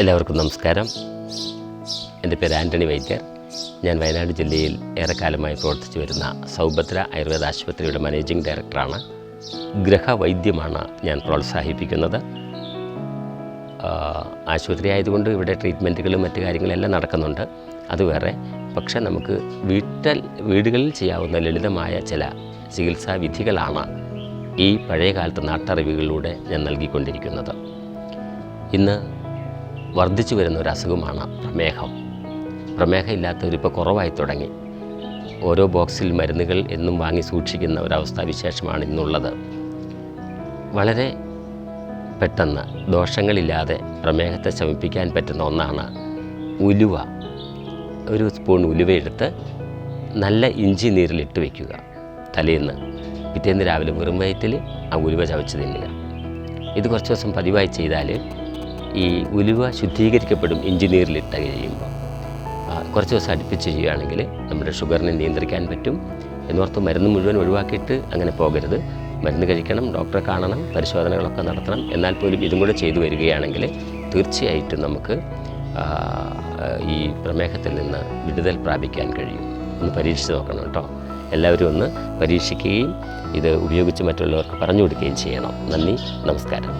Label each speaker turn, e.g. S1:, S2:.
S1: എല്ലാവർക്കും നമസ്കാരം. എന്റെ പേര് ആന്റണി വൈദ്യർ. ഞാൻ വയനാട് ജില്ലയിൽ ഏറെക്കാലമായി പ്രവർത്തിച്ചു വരുന്ന സൗഭദ്ര ആയുർവേദ ആശുപത്രിയുടെ മാനേജിംഗ് ഡയറക്ടറാണ്. ഗ്രഹവൈദ്യമാണ് ഞാൻ പ്രോത്സാഹിപ്പിക്കുന്നത്. ആശുപത്രി ആയതുകൊണ്ട് ഇവിടെ ട്രീറ്റ്മെന്റുകളും മറ്റു കാര്യങ്ങളെല്ലാം നടക്കുന്നുണ്ട്. അത് വേറെ. പക്ഷേ നമുക്ക് വീട്ടിൽ വീടുകളിൽ ചെയ്യാവുന്ന ലളിതമായ ചില ചികിത്സാ വിധികളാണ് ഈ പഴയകാലത്ത് നാട്ടറിവുകളിലൂടെ ഞാൻ നൽകിക്കൊണ്ടിരിക്കുന്നത്. ഇന്ന് വർദ്ധിച്ചു വരുന്ന ഒരു അസുഖമാണ് പ്രമേഹം. പ്രമേഹം ഇല്ലാത്തവരിപ്പോൾ കുറവായി തുടങ്ങി. ഓരോ ബോക്സിൽ മരുന്നുകൾ എന്നും വാങ്ങി സൂക്ഷിക്കുന്ന ഒരവസ്ഥാവിശേഷമാണ് ഇന്നുള്ളത്. വളരെ പെട്ടെന്ന് ദോഷങ്ങളില്ലാതെ പ്രമേഹത്തെ ശമിപ്പിക്കാൻ പറ്റുന്ന ഒന്നാണ് ഉലുവ. ഒരു സ്പൂൺ ഉലുവയെടുത്ത് നല്ല ഇഞ്ചി നീരിലിട്ട് വയ്ക്കുക തലേന്ന്. പിറ്റേന്ന് രാവിലെ വെറും വയറ്റിൽ ആ ഉലുവ ചവച്ച് തിന്നുക. ഇത് കുറച്ച് ദിവസം പതിവായി ചെയ്താൽ ഈ ഉലുവ ശുദ്ധീകരിക്കപ്പെടും എഞ്ചിനീയറിലിട്ട് കഴിയുമ്പോൾ കുറച്ച് ദിവസം അടുപ്പിച്ച് ചെയ്യുകയാണെങ്കിൽ നമ്മുടെ ഷുഗറിനെ നിയന്ത്രിക്കാൻ പറ്റും. എന്നോർത്ത് മരുന്ന് മുഴുവൻ ഒഴിവാക്കിയിട്ട് അങ്ങനെ പോകരുത്. മരുന്ന് കഴിക്കണം ഡോക്ടറെ കാണണം പരിശോധനകളൊക്കെ നടത്തണം. എന്നാൽ പോലും ഇതും കൂടെ ചെയ്തു വരികയാണെങ്കിൽ തീർച്ചയായിട്ടും നമുക്ക് ഈ പ്രമേഹത്തിൽ നിന്ന് വിടുതൽ പ്രാപിക്കാൻ കഴിയും. ഒന്ന് പരീക്ഷിച്ച് നോക്കണം കേട്ടോ. എല്ലാവരും ഒന്ന് പരീക്ഷിക്കുകയും ഇത് ഉപയോഗിച്ച് മറ്റുള്ളവർക്ക് പറഞ്ഞു കൊടുക്കുകയും ചെയ്യണം. നന്ദി നമസ്കാരം.